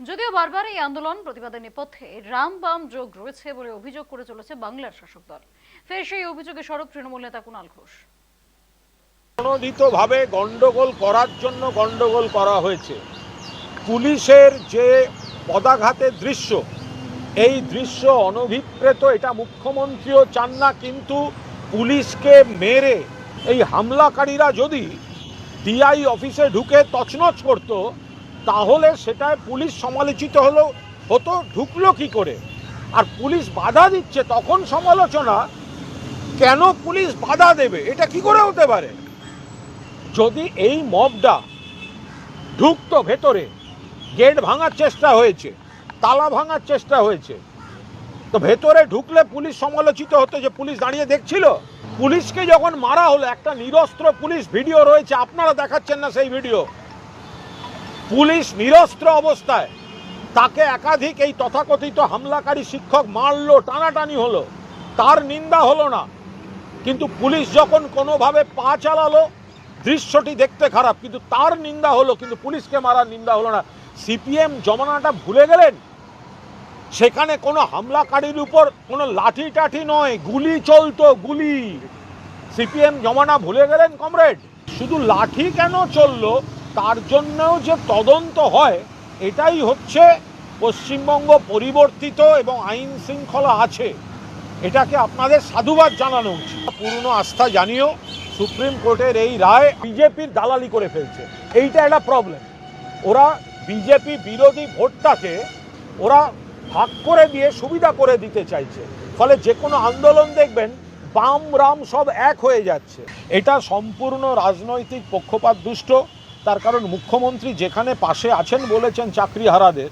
যদিও বারবার এই আন্দোলন প্রতিবাদের নেপথ্যে রাম বাম যোগ রয়েছে বলে অভিযোগ করে চলেছে বাংলার শাসক দল। ফের সেই অভিযোগে সরব তৃণমূল নেতা কুণাল ঘোষ। প্রণোদিতভাবে গন্ডগোল করার জন্য গন্ডগোল করা হয়েছে। পুলিশের যে পদাঘাতের দৃশ্য, এই দৃশ্য অনভিপ্রেত এটা মুখ্যমন্ত্রীও চান না, কিন্তু পুলিশকে মেরে এই হামলাকারীরা যদি ডিআই অফিসে ঢুকে তছনছ করত তাহলে সেটায় পুলিশ সমালোচিত হলো, হতো, ঢুকলো কি করে? আর পুলিশ বাধা দিচ্ছে তখন সমালোচনা, কেন পুলিশ বাধা দেবে? এটা কি করে হতে পারে? যদি এই মবটা ঢুকতো ভেতরে, গেট ভাঙার চেষ্টা হয়েছে, তালা ভাঙার চেষ্টা হয়েছে, তো ভেতরে ঢুকলে পুলিশ সমালোচিত হতো যে পুলিশ দাঁড়িয়ে দেখছিল? পুলিশকে যখন মারা হলো, একটা নিরস্ত্র পুলিশ ভিডিও রয়েছে, আপনারা দেখাচ্ছেন না সেই ভিডিও। পুলিশ নিরস্ত্র অবস্থায়। তাকে একাধিক এই তথাকথিত হামলাকারী শিক্ষক মারলো, টানাটানি হলো। তার নিন্দা হলো না। কিন্তু পুলিশ যখন কোনোভাবে পা চালালো, দৃশ্যটি দেখতে খারাপ। কিন্তু তার নিন্দা হলো, কিন্তু পুলিশকে মারার নিন্দা হলো না। সিপিএম জমানাটা ভুলে গেলেন? সেখানে কোনো হামলাকারীর উপর কোনো লাঠি টাঠি নয়, গুলি চলতো, গুলি। সিপিএম জমানা ভুলে গেলেন, কমরেড? শুধু লাঠি কেন চলল? তার জন্যও যে তদন্ত হয়, এটাই হচ্ছে পশ্চিমবঙ্গ পরিবর্তিত এবং আইন শৃঙ্খলা আছে। এটাকে আপনাদের সাধুবাদ জানানো উচিত। পুরনো আস্থা জানিও, সুপ্রিম কোর্টের এই রায় বিজেপির দালালি করে ফেলছে। এইটা একটা প্রবলেম ওরা বিজেপি বিরোধী ভোটটাকে ওরা ভাগ করে দিয়ে সুবিধা করে দিতে চাইছে। ফলে যে কোনো আন্দোলন দেখবেন, বাম রাম সব এক হয়ে যাচ্ছে। এটা সম্পূর্ণ রাজনৈতিক পক্ষপাত দুষ্ট তার কারণ মুখ্যমন্ত্রী যেখানে পাশে আছেন বলেছেন চাকরি হারাদের